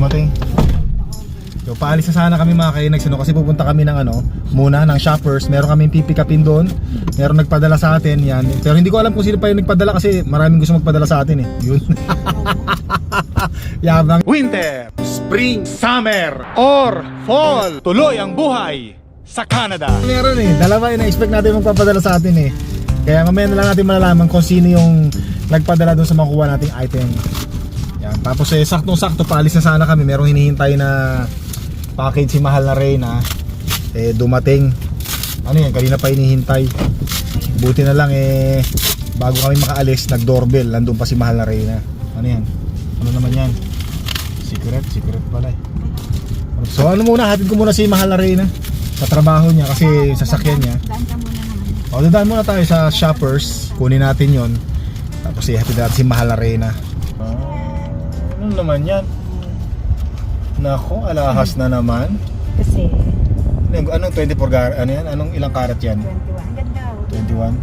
dumating. So paalis na sana kami mga kainags ano, kasi pupunta kami ng ano, muna ng shoppers. Meron kaming pipikapin doon. Meron nagpadala sa atin yan. Pero hindi ko alam kung sino pa yung nagpadala kasi maraming gusto magpadala sa atin eh. Yun. Yabang Winter, Spring, Summer, or Fall. Tuloy ang buhay sa Canada. Meron eh. Dalawa yung na-expect natin magpapadala sa atin eh. Kaya mamaya na lang natin malalaman kung sino yung nagpadala doon sa makuha nating item. Yan. Tapos eh, saktong-sakto paalis na sana kami. Merong hinihintay na package si Mahal na Reyna. Eh, dumating. Ano yan, kanina pa hinihintay. Buti na lang eh, bago kami makaalis, nag-doorbell. Nandun pa si Mahal na Reyna. Ano yan? Ano naman yan? Secret? Secret pala eh. So ano muna, hatid ko muna si Mahal na Reyna sa trabaho niya kasi sasakyan niya. O, dadaan muna tayo sa shoppers. Kunin natin yon. Tapos ihatid natin si Mahal na Reyna. Ano naman yan? Nako, alahas na naman. Kasi Ano, anong 24 gar ano yan? Anong ilang karat yan? 21. Ang ganda. oh. 21?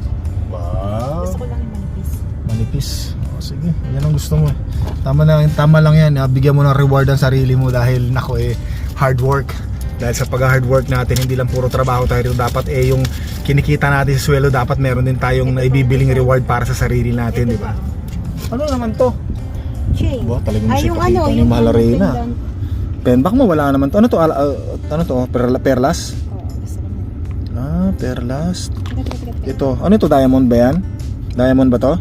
Wow. Gusto ko lang yung manipis. Manipis. O, sige, yan ang gusto mo. eh. Tama lang, tama lang yan. ah. Bigyan mo ng reward ang sarili mo dahil nako eh hard work. Dahil sa pag-hard work natin, hindi lang puro trabaho tayo rito. Dapat eh yung kinikita natin sa sweldo, dapat meron din tayong naibibiling reward para sa sarili natin, di ba? Ano naman to? Chain. Ba, talagang Ay, yung ano, yung Mahal pendant. Penbak mo, wala naman to. Ano to? Ala- uh, ano to? Perla, perlas? Oo, ko. Ah, perlas. Ito, ano ito? Diamond ba yan? Diamond ba to?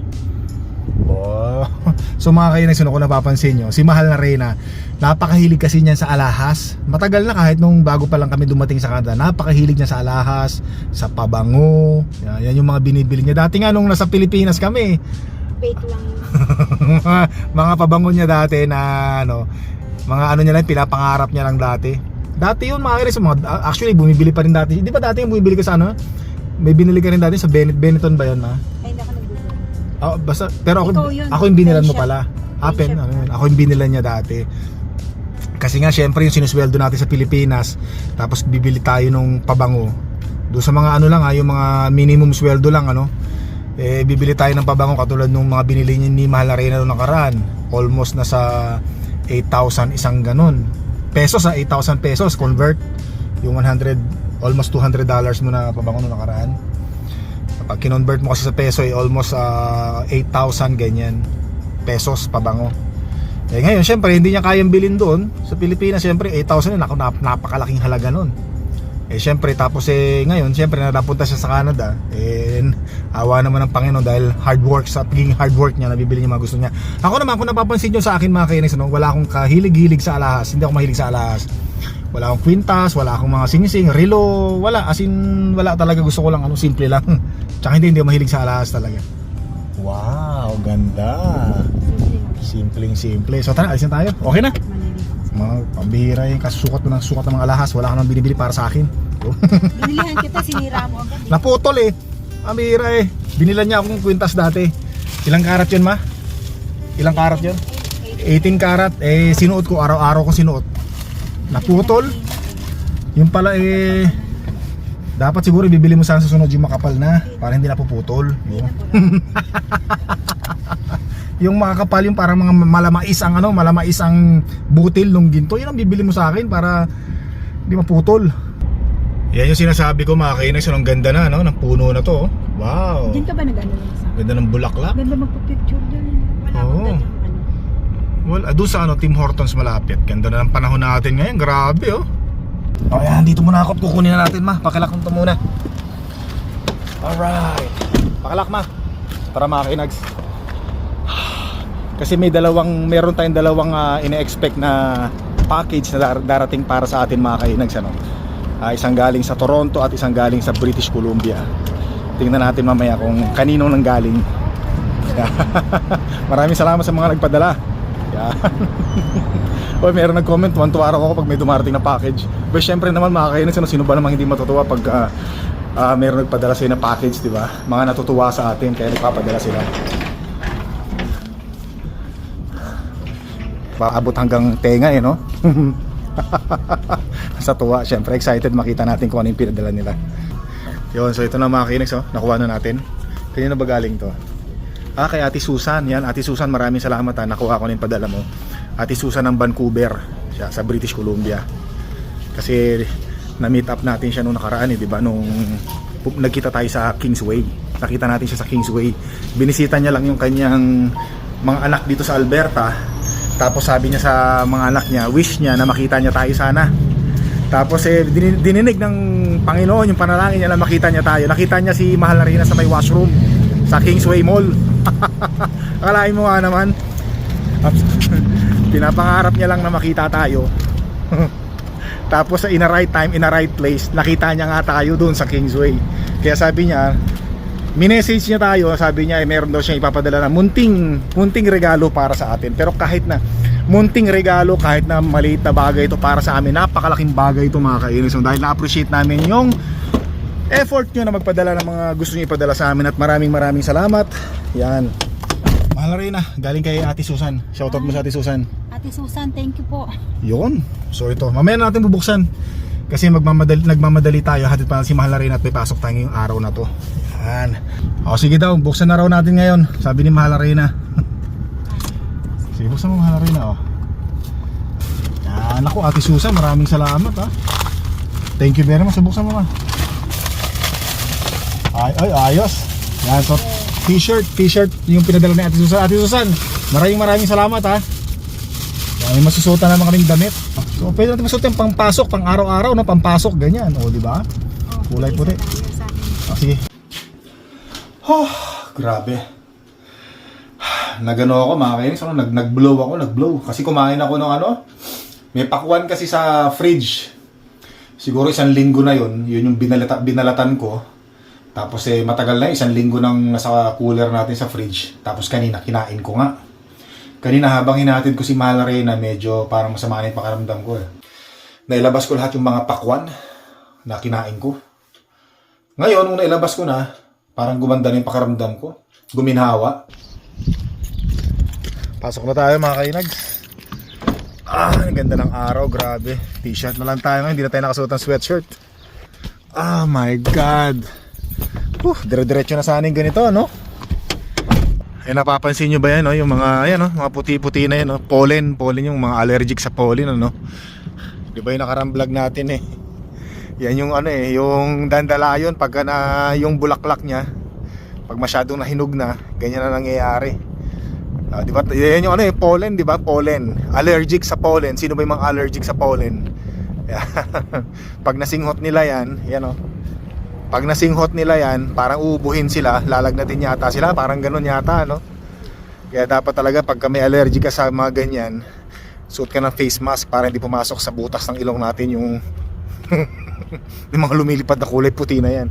Oh. So mga kainags, ano kung napapansin nyo, si Mahal na Reyna, napakahilig kasi niyan sa alahas. Matagal na kahit nung bago pa lang kami dumating sa Canada, napakahilig niya sa alahas, sa pabango. Yan, yan yung mga binibili niya. Dati nga nung nasa Pilipinas kami, Wait lang yun. mga, pabango niya dati na ano, mga ano niya lang, pinapangarap niya lang dati. Dati yun mga kainags, mga, actually bumibili pa rin dati. Di ba dati yung bumibili ka sa ano? May binili ka rin dati sa Benetton, Benetton ba yun ma? Ay, hindi ako nag-google. Ah, basta pero ako Ikaw yun. ako yung binilan mo pala. Ah, pen, Pension. ano yun, ako yung binilan niya dati. Kasi nga syempre yung sinusweldo natin sa Pilipinas, tapos bibili tayo nung pabango. Do sa mga ano lang ha, yung mga minimum sweldo lang ano. Eh bibili tayo ng pabango katulad nung mga binili niya ni Mahal Arena noong nakaraan. Almost na sa 8,000 isang ganun. Pesos sa 8,000 pesos convert yung 100 almost 200 dollars mo na pabango noong nakaraan. Pag kinonvert mo kasi sa peso ay almost ah, 8,000 ganyan pesos pabango. Eh ngayon, syempre hindi niya kayang bilhin doon sa Pilipinas, syempre 8,000 yun, ako nap- napakalaking halaga noon. Eh syempre tapos eh ngayon, syempre napunta siya sa Canada, eh awa naman ng Panginoon dahil hard work sa pagiging hard work niya, nabibili niya mga gusto niya. Ako naman kung napapansin niyo sa akin mga kainis, ano, wala akong kahilig-hilig sa alahas, hindi ako mahilig sa alahas. Wala akong kwintas, wala akong mga singsing, relo, wala as in wala talaga gusto ko lang ano simple lang. Tsaka hindi hindi ako mahilig sa alahas talaga. Wow, ganda. Simpleng simple. So tara, alisin tayo. Okay na. Pambihira yung kasusukat mo ng sukat ng mga alahas. Wala ka nang binibili para sa akin. Binilihan kita, sinira mo agad. eh. Naputol eh. Bihira eh. Binilan niya akong kwintas dati. Ilang karat yun ma? Ilang karat yun? 18 karat. Eh sinuot ko araw-araw ko sinuot. Naputol. Yung pala eh dapat siguro bibili mo sana sa sunod yung makapal na para hindi napuputol. No? yung makakapal yung parang mga malamais ang ano, malamais ang butil nung ginto. Yun ang bibili mo sa akin para hindi maputol. Yan yung sinasabi ko mga kainex, ang ganda na no, ng puno na to. oh. Wow. Diyan ka ba nag-ano sa? Ganda ng bulaklak. Ganda magpa-picture dyan. Wala Oo. akong ganyang ano. Well, ah, doon sa ano, Tim Hortons malapit. Ganda na ng panahon natin ngayon. Grabe, oh. O yan, dito muna ako kukunin na natin, ma. Pakilak mo muna. Alright. Pakilak, ma. Tara, mga kinags. Kasi may dalawang, meron tayong dalawang ah, ine-expect na package na dar- darating para sa atin mga kainags. Ano? Ah, isang galing sa Toronto at isang galing sa British Columbia. Tingnan natin mamaya kung kanino nang galing. Maraming salamat sa mga nagpadala. Yan. Oy, meron nag-comment, tuwan-tuwa ako pag may dumarating na package. But syempre naman mga kainis, ano, sino ba namang hindi matutuwa pag ah, ah, meron nagpadala sa'yo na package, di ba? Mga natutuwa sa atin, kaya nagpapadala sila. Paabot hanggang tenga eh, no? sa tuwa, syempre excited makita natin kung ano yung pinadala nila. Yun, so ito na mga kinex, oh. nakuha na natin. Kanina ba galing to? Ah, kay Ate Susan. Yan, Ate Susan, maraming salamat ha. Nakuha ko na yung padala mo. Ate Susan ng Vancouver. siya sa British Columbia. Kasi na-meet up natin siya nung nakaraan eh, 'di? Nung nagkita tayo sa Kingsway. Nakita natin siya sa Kingsway. Binisita niya lang yung kanyang mga anak dito sa Alberta. Tapos sabi niya sa mga anak niya, wish niya na makita niya tayo sana. Tapos eh, din- dininig ng Panginoon yung panalangin niya na makita niya tayo. Nakita niya si Mahal na Rina sa may washroom sa Kingsway Mall. Akalain mo nga naman. Pinapangarap niya lang na makita tayo. Tapos in a right time, in a right place, nakita niya nga tayo doon sa Kingsway. Kaya sabi niya, minessage niya tayo, sabi niya, eh, meron daw siyang ipapadala na munting, munting regalo para sa atin. Pero kahit na munting regalo, kahit na maliit na bagay ito para sa amin, napakalaking bagay ito mga kainis. So, dahil na-appreciate namin yung effort nyo na magpadala ng mga gusto nyo ipadala sa amin at maraming maraming salamat. Yan. Mahal na rin ah, galing kay Ate Susan. Shoutout mo sa Ate Susan. Ate Susan, thank you po. Yun. So ito, mamaya na natin bubuksan. Kasi magmamadali, nagmamadali tayo, hatid pa si Mahal na rin at may pasok tayo ngayong araw na to. Yan. O sige daw, buksan na raw natin ngayon. Sabi ni Mahal na rin Sige, buksan mo Mahal na rin oh. Yan, ako Ate Susan, maraming salamat ha. Thank you very much. Buksan mo ma. Ay, ay, ayos. Yan, so t-shirt, t-shirt yung pinadala ni Ate Susan. Ate Susan, maraming maraming salamat ha. May masusutan naman kaming damit. So, pwede natin masuot yung pangpasok, pang araw-araw, no? Pampasok, ganyan. O, di ba? Oh, Kulay puti. Ah, sige. Oh, grabe. Nagano ako mga kainis, ano, nag, nag-blow ako, nag-blow. Kasi kumain ako ng ano, may pakwan kasi sa fridge. Siguro isang linggo na yun, yun yung binalata, binalatan ko. Tapos eh, matagal na, isang linggo nang nasa cooler natin sa fridge. Tapos kanina, kinain ko nga. Kanina habang hinatid ko si Malare na medyo parang masama na yung pakaramdam ko eh. Nailabas ko lahat yung mga pakwan na kinain ko. Ngayon, nung nailabas ko na, parang gumanda na yung pakaramdam ko. Guminhawa. Pasok na tayo mga kainag. Ah, ang ganda ng araw, grabe. T-shirt na lang tayo ngayon, hindi na tayo nakasuot ng sweatshirt. Ah, my God. Uh, dire-diretso na sana yung ganito, no? Eh, napapansin nyo ba yan, no? Yung mga, ayan, no? Mga puti-puti na yan, no? Pollen, pollen yung mga allergic sa pollen, ano? Di ba yung nakaramblog natin, eh? Yan yung ano eh, yung dandalayon pagka na yung bulaklak niya pag masyadong nahinog na, ganyan na nangyayari. Ah, di ba? Yan yung ano eh, pollen, di ba? Pollen. Allergic sa pollen. Sino ba yung mga allergic sa pollen? pag nasinghot nila yan, yan oh. Pag nasinghot nila yan, parang uubuhin sila, lalagnatin yata sila, parang ganun yata, no? Kaya dapat talaga pag may allergic ka sa mga ganyan, suot ka ng face mask para hindi pumasok sa butas ng ilong natin yung yung mga lumilipad na kulay puti na yan.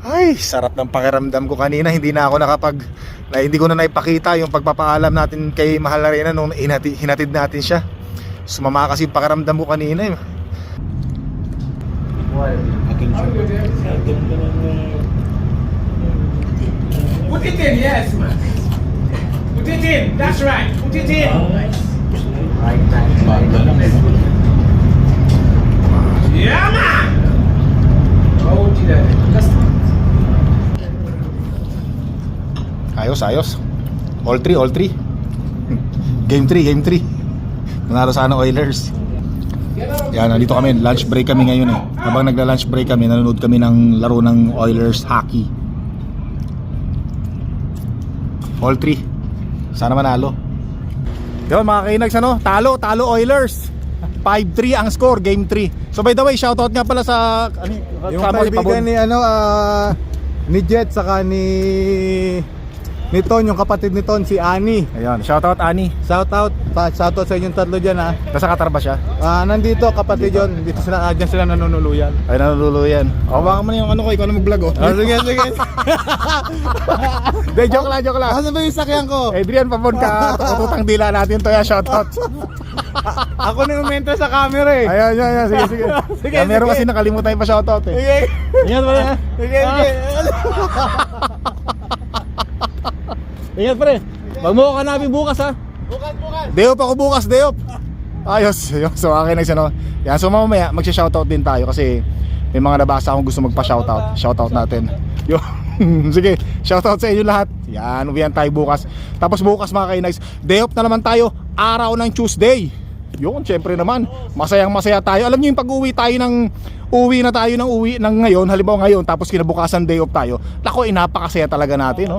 Ay, sarap ng pakiramdam ko kanina. Hindi na ako nakapag na hindi ko na naipakita yung pagpapaalam natin kay Mahal Arena nung hinatid, hinatid natin siya. Sumama kasi yung pakiramdam ko kanina eh. Put it in, yes, man. Put it in, that's right. Put it in. Yeah, man. Oh, did I? That's Ayos, ayos. All three, all three. Game 3, game 3. Nanalo sana Oilers. Yan, nandito kami. Lunch break kami ngayon eh. Habang nagla-lunch break kami, nanonood kami ng laro ng Oilers hockey. All three. Sana manalo. Yun mga kainags ano, talo, talo Oilers. 5-3 ang score, game 3. So by the way, shoutout nga pala sa ano, Yung kaibigan ni ano ah, ni Jet saka ni ni Ton, yung kapatid ni Ton si Ani. Ayun, shoutout Ani. Shout out, pa, shout out sa inyong tatlo diyan ha. Nasa Qatar ba siya? Ah, nandito kapatid yon, dito sila ah, diyan sila nanunuluyan. Ay, naluluyan. O, baka mo na yung ano ko, ikaw na mag-vlog, oh. Ah, sige, sige. De, joke lang, joke lang. Asan ba yung sakyan ko? Adrian, pabon ka. Tututang dila natin to, ya, shoutout. Ako na yung mentor sa camera eh. Ayan, ayan, ayan, sige, sige. Sige, Ah, meron sige. kasi nakalimutan yung pa-shoutout, eh. Sige. Ingat pa ha? Sige, sige. Ingat pa rin. Magmukha ka namin bukas, ha? Bukas, bukas. Deop ako bukas, Deop. Ayos, ayos. So, akin na ano. Yan, so mamaya, magsha-shoutout din tayo kasi may mga nabasa akong gusto magpa-shoutout. Shoutout natin. Yo. Sige, shoutout sa inyo lahat. Yan, uwihan tayo bukas. Tapos bukas mga kainags, day off na naman tayo, araw ng Tuesday. Yun, syempre naman. Masayang masaya tayo. Alam niyo yung pag-uwi tayo ng uwi na tayo ng uwi ng ngayon, halimbawa ngayon, tapos kinabukasan day off tayo. Nako, eh, napakasaya talaga natin, no?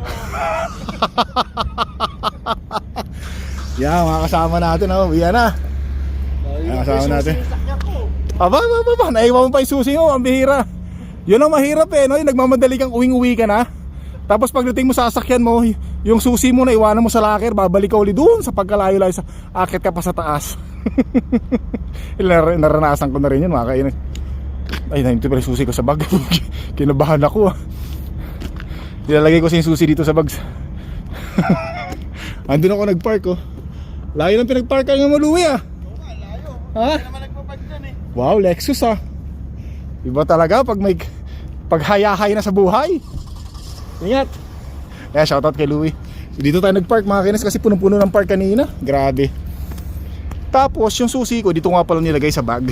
Yan, mga kasama natin, oh. Yan na. Mga kasama natin. Aba, aba, aba, aba. Naiwan mo pa yung susi mo, ang bihira. Yun ang mahirap eh, no? Yung nagmamadali kang uwing-uwi ka na. Tapos pagdating mo sa sasakyan mo, yung susi mo na iwanan mo sa locker, babalik ka uli doon sa pagkalayo-layo sa akit ka pa sa taas. Nar- Naranasan ko na rin yun, mga kainis. Ay, nandito pala yung susi ko sa bag. Kinabahan ako ah. Nilalagay ko sa yung susi dito sa bags. Andun ako nagpark oh. Layo ng pinagpark ng maluwi ah. Ha? Wow, Lexus ah. Iba talaga pag may paghayahay na sa buhay. Ingat. Kaya shoutout kay Louie. Dito tayo nagpark mga kinis kasi punong-puno ng park kanina. Grabe. Tapos yung susi ko dito nga pala nilagay sa bag.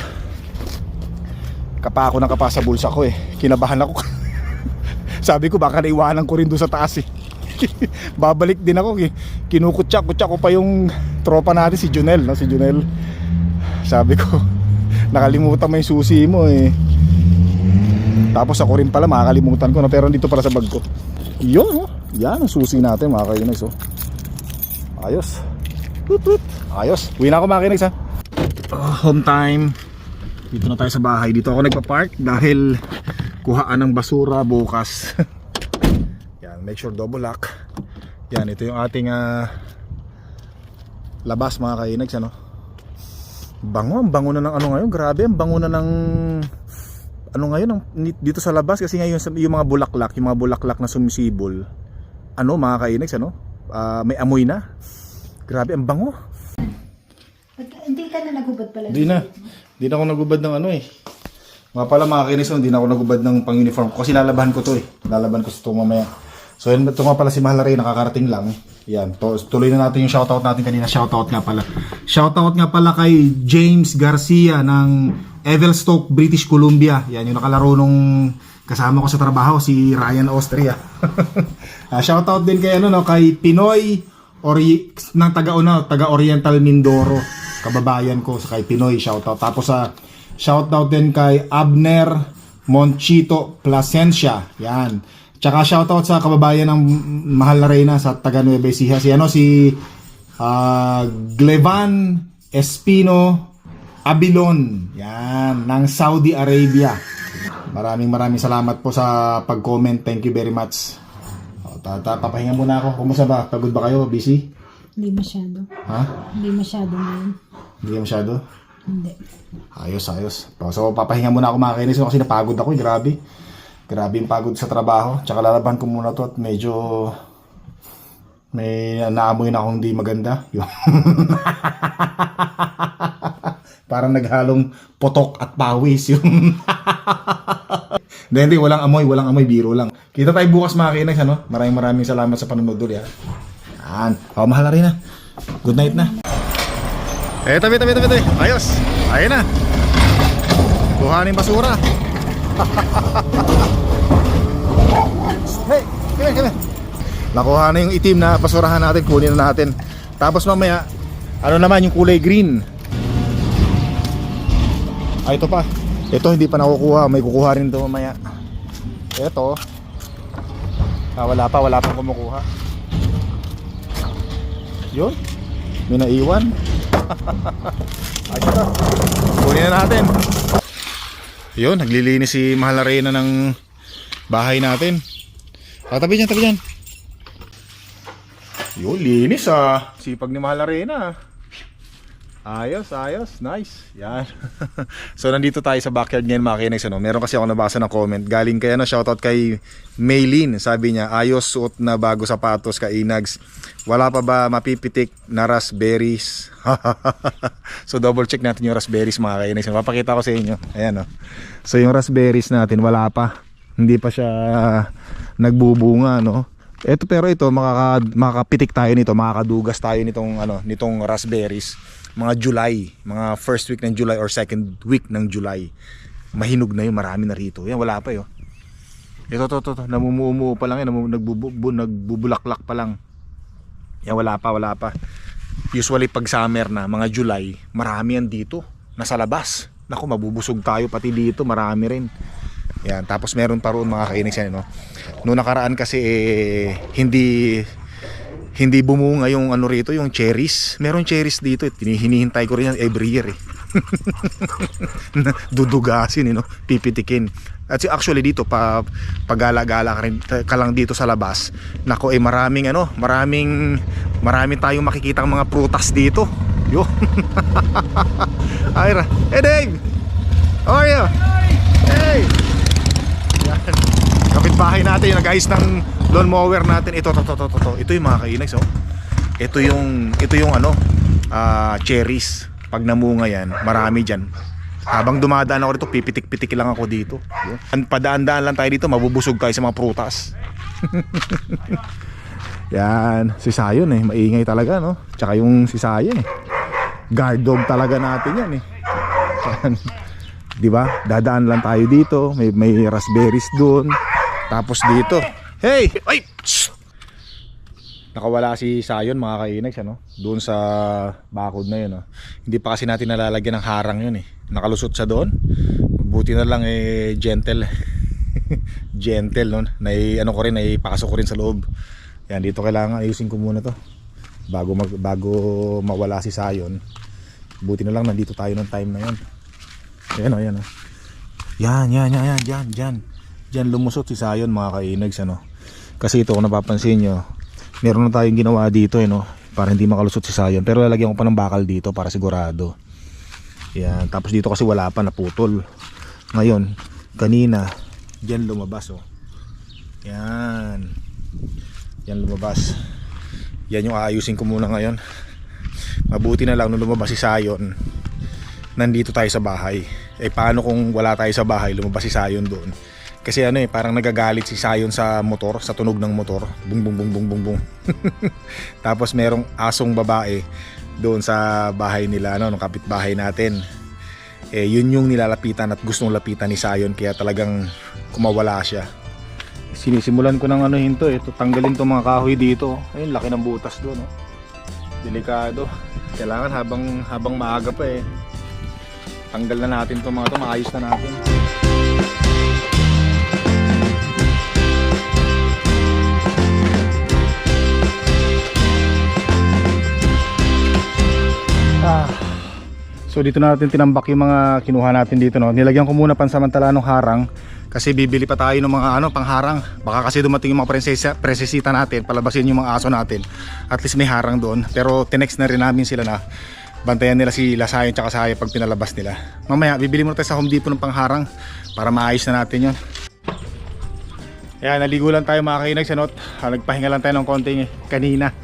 Kapa ako ng kapa sa bulsa ko eh. Kinabahan ako. Sabi ko baka naiwanan ko rin doon sa taas eh. Babalik din ako eh. Kinukutsak-kutsak ko pa yung tropa natin si Junel, no? Si Junel. Sabi ko, nakalimutan mo yung susi mo eh. Tapos ako rin pala makakalimutan ko na pero dito pala sa bag ko. Yun, oh. Yan ang susi natin mga kainis oh. Ayos. Woot, woot. Ayos. Uwi na ako mga kainis ha. Oh, home time. Dito na tayo sa bahay. Dito ako nagpa-park dahil kuhaan ng basura bukas. Yan, make sure double lock. Yan, ito yung ating ah, labas mga kainags ano. Bango, ang bango na ng ano ngayon. Grabe, ang bango na ng ano ngayon ang, dito sa labas kasi ngayon yung mga bulaklak, yung mga bulaklak na sumisibol. Ano mga kainags ano? Ah, may amoy na. Grabe, ang bango. Hindi ka na nagubad pala. Hindi na. Hindi na ako nagubad ng ano eh. Mga pala mga kinis, hindi na ako nagubad ng pang-uniform kasi lalaban ko to eh. Lalaban ko sa ito mamaya. So yun, ito nga pala si Mahal Ray, nakakarating lang. Yan, to, tuloy na natin yung shoutout natin kanina. Shoutout nga pala. Shoutout nga pala kay James Garcia ng Evelstoke, British Columbia. Yan, yung nakalaro nung kasama ko sa trabaho, si Ryan Austria. Ah, shoutout din kay, ano, no, kay Pinoy Ori ng taga una, taga Oriental Mindoro, kababayan ko sa kay Pinoy shoutout. Tapos sa shoutout din kay Abner Monchito Plasencia. Yan. Tsaka shoutout sa kababayan ng mahal na reyna sa taga Nueva Ecija. Si ano si ah, Glevan Espino Abilon. Yan, ng Saudi Arabia. Maraming maraming salamat po sa pag-comment. Thank you very much. O, ta- ta- papahinga muna ako. Kumusta ba? Pagod ba kayo? Busy? Hindi masyado. Ha? Hindi masyado ngayon. Hindi masyado? Hindi. Ayos, ayos. So, papahinga muna ako mga kainis kasi napagod ako. eh. Grabe. Grabe yung pagod sa trabaho. Tsaka lalaban ko muna to at medyo may naamoy na akong hindi maganda. Parang naghalong potok at pawis yung Hindi, hindi, walang amoy, walang amoy, biro lang. Kita tayo bukas mga kainis, ano? Maraming maraming salamat sa panonood ulit? Yan. Oh, mahal na rin, ha? Good night na. Eh, tabi, tabi, tabi, tabi. Ayos. Ayun na. Kuhanin basura. hey, come here. Nakuha na yung itim na basurahan natin, kunin na natin. Tapos mamaya, ano naman yung kulay green. Ah, ito pa. Ito hindi pa nakukuha, may kukuha rin ito mamaya. Ito. Ah, wala pa, wala pang kumukuha. Yun. May naiwan. Ayos na. Kunin na natin. Yun, naglilinis si Mahal na Reyna ng bahay natin. Ah, tabi dyan, tabi dyan. Yun, linis ah. Sipag ni Mahal na Reyna. Ayos, ayos. Nice. Yan. so, nandito tayo sa backyard ngayon mga kinex. Ano? Meron kasi ako nabasa ng comment. Galing kay ano, shoutout kay Maylin. Sabi niya, ayos suot na bago sapatos ka Inags. Wala pa ba mapipitik na raspberries? so, double check natin yung raspberries mga kinex. Papakita ko sa inyo. Ayan oh. So, yung raspberries natin, wala pa. Hindi pa siya nagbubunga, no? Ito pero ito makaka, makakapitik tayo nito, makakadugas tayo nitong ano, nitong raspberries mga July, mga first week ng July or second week ng July. Mahinog na yun, marami na rito. Yan, wala pa yun. Ito, to, to, to. namumuo pa lang yan, namu- nagbubu, nagbu- nagbubulaklak pa lang. Yan, wala pa, wala pa. Usually pag summer na, mga July, marami yan dito. Nasa labas. Naku, mabubusog tayo pati dito, marami rin. Yan, tapos meron pa roon mga kainis yan, no? Noong nakaraan kasi eh, hindi hindi bumunga yung ano rito, yung cherries. Meron cherries dito, eh. hinihintay ko rin yan every year eh. Dudugasin, eh, no? pipitikin. At actually dito pa pagala-gala ka, rin, ka lang dito sa labas. Nako eh maraming ano, maraming maraming tayong makikita mga prutas dito. Yo. Ira. Hey Dave. How are you? Hey. Yan. Kapitbahay natin yung nag-ayos ng lawn mower natin. Ito, to, to, to, to, to. Ito yung mga kainags, oh. Ito yung, ito yung ano, ah, cherries. Pag namunga yan, marami dyan. Habang dumadaan ako dito, pipitik-pitik lang ako dito. Yun. Padaan-daan lang tayo dito, mabubusog tayo sa mga prutas. yan, si Sayon eh, maingay talaga no. Tsaka yung si Sayon eh. Guard dog talaga natin yan eh. 'Di ba? Dadaan lang tayo dito, may may raspberries doon. Tapos dito. Hey! Ay! Shh! Nakawala si Sayon mga kainags ano, doon sa bakod na yun. No? Hindi pa kasi natin nalalagyan ng harang yun eh. Nakalusot sa doon. Buti na lang eh gentle. gentle no. Nai ano ko rin, naipasok ko rin sa loob. Yan dito kailangan ayusin ko muna to. Bago mag, bago mawala si Sayon. Buti na lang nandito tayo ng time na yun. Ayan o, ayan o. Yan, yan, yan, yan, yan, yan. Diyan lumusot si Sayon mga kainags ano. Kasi ito kung napapansin nyo, meron na tayong ginawa dito eh no. Para hindi makalusot si Sayon. Pero lalagyan ko pa ng bakal dito para sigurado. Yan. Tapos dito kasi wala pa naputol. Ngayon, kanina, diyan lumabas oh. Yan. Yan lumabas. Yan yung aayusin ko muna ngayon. Mabuti na lang nung lumabas si Sayon. Nandito tayo sa bahay. Eh paano kung wala tayo sa bahay, lumabas si Sayon doon. Kasi ano eh, parang nagagalit si Sayon sa motor, sa tunog ng motor. Bung bung bung bung bung bung. Tapos merong asong babae doon sa bahay nila, ano, ng kapitbahay natin. Eh yun yung nilalapitan at gustong lapitan ni Sayon kaya talagang kumawala siya. Sinisimulan ko ng ano hinto eh, tanggalin tong mga kahoy dito. Ayun, laki ng butas doon, oh. Delikado. Kailangan habang habang maaga pa eh. Tanggal na natin to mga to, maayos na natin. So dito na natin tinambak yung mga kinuha natin dito no. Nilagyan ko muna pansamantala ng harang kasi bibili pa tayo ng mga ano pangharang. Baka kasi dumating yung mga prinsesa, prinsesita natin, palabasin yung mga aso natin. At least may harang doon. Pero tinext na rin namin sila na bantayan nila si Lasayon tsaka Saya pag pinalabas nila. Mamaya bibili muna tayo sa Home Depot ng pangharang para maayos na natin yon. Ayan, naligo lang tayo mga kainags ano, ah, nagpahinga lang tayo ng konting kanina.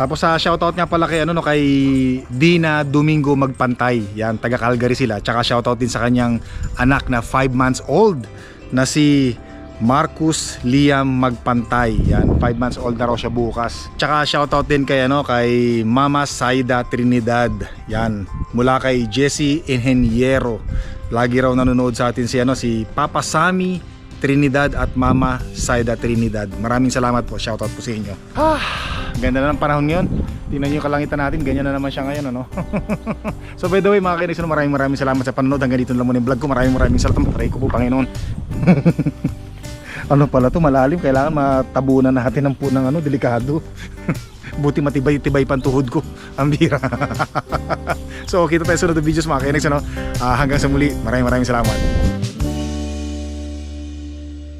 Tapos sa shoutout nga pala kay ano no kay Dina Domingo Magpantay. Yan taga Calgary sila. Tsaka shoutout din sa kanyang anak na 5 months old na si Marcus Liam Magpantay. Yan, 5 months old na raw siya bukas. Tsaka shoutout din kay ano kay Mama Saida Trinidad. Yan, mula kay Jesse Ingeniero. Lagi raw nanonood sa atin si ano si Papa Sammy Trinidad at Mama Saida Trinidad. Maraming salamat po. Shoutout po sa inyo. Ah, ganda na ng panahon ngayon. Tingnan yung kalangitan natin. Ganyan na naman siya ngayon. Ano? so by the way mga kainis, maraming maraming salamat sa panonood. Hanggang dito lang muna yung vlog ko. Maraming maraming salamat. Pray ko po Panginoon. ano pala to malalim. Kailangan matabunan natin ng punang ano, delikado. Buti matibay-tibay pang tuhod ko. Ang bira. so kita tayo sa sunod na videos mga kainis. Ano? Ah, hanggang sa muli. Maraming maraming salamat.